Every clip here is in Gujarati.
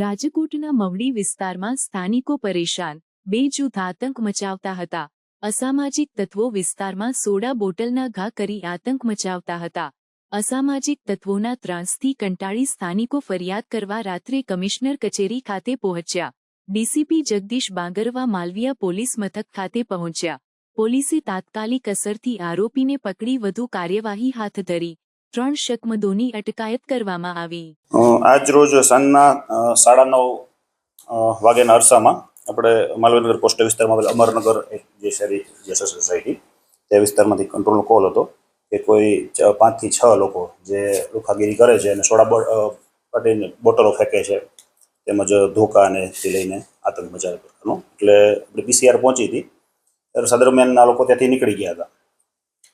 રાજકોટના મવડી વિસ્તારમાં સ્થાનિકો પરેશાન બે જૂથ આતંક મચાવતા હતા. અસામાજિક તત્વો વિસ્તારમાં સોડા બોટલના ઘા કરી આતંક મચાવતા હતા. અસામાજિક તત્વોના ત્રાસથી કંટાળી સ્થાનિકો ફરિયાદ કરવા રાત્રે કમિશનર કચેરી ખાતે પહોંચ્યા. ડીસીપી જગદીશ બાંગરવા માલવિયા પોલીસ મથક ખાતે પહોંચ્યા. પોલીસે તાત્કાલિક અસરથી આરોપીને પકડી વધુ કાર્યવાહી હાથ ધરી. ત્રણ શકમદોની અટકાયત કરવામાં આવી. આજ રોજ સાંજના સાડા નવ વાગ્યાના અરસામાં આપણે માલવીનગર પોસ્ટ વિસ્તારમાં અમરનગર જે શહેરી જસર સોસાયટી, તે વિસ્તારમાંથી કંટ્રોલનો કોલ હતો કે કોઈ પાંચથી છ લોકો જે લુખાગીરી કરે છે અને સોડા પાટીને બોટલો ફેંકે છે, તેમજ ધોકા અને થી લઈને આતંક મચાવે પ્રકારનો એટલે આપણે પીસીઆર પહોંચી હતી. ત્યારે સદરમિયાન આ લોકો ત્યાંથી નીકળી ગયા હતા.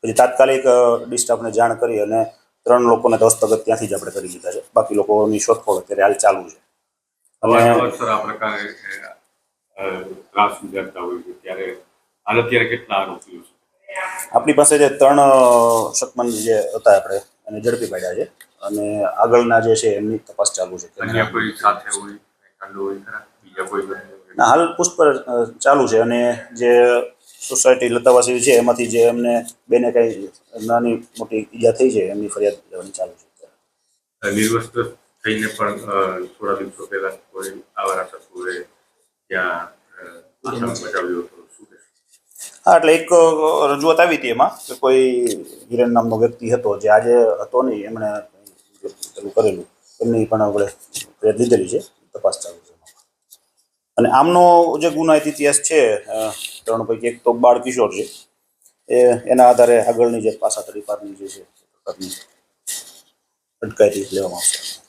પછી તાત્કાલિક ડિસ્ટાફને જાણ કરી અને ત્રણ લોકોને દસ્તગત ત્યાંથી જ આપણે કરી દીધા છે. બાકી લોકોની શોધખોળ અત્યારે હાલ ચાલુ છે. આપણી પાસે જે ત્રણ શકમન જે હતા આપણે એને ઝડપી પાડ્યા છે. અને આગળના જે છે એમની તપાસ ચાલુ છે. હાલ પૂછપરછ ચાલુ છે. અને જે સોસાયટી લતાવાસી છે એમાંથી જે એમને બેને કઈ નાની મોટી ઈજા થઈ છે એમની ફરિયાદ લેવાની ચાલુ છે. નિર્વસ્ત્ર થઈને પણ થોડા દિવસો પહેલા કોઈ આવારા તત્વોએ ત્યાં બચાવ્યો હતો. હા એટલે એક રજૂઆત આવી હતી એમાં કે કોઈ હિરેન નામનો વ્યક્તિ હતો જે આજે હતો નહીં એમણે પેલું કરેલું એમની પણ આપણે ફરિયાદ લીધેલી છે તપાસ ચાલુ છે અને આમનો જે ગુનાહિત ઇતિહાસ છે ત્રણ પૈકી એક તો બાળ કિશોર છે. એ એના આધારે આગળની જે પાસા તડીપારની જે છે અટકાયતી લેવામાં આવશે.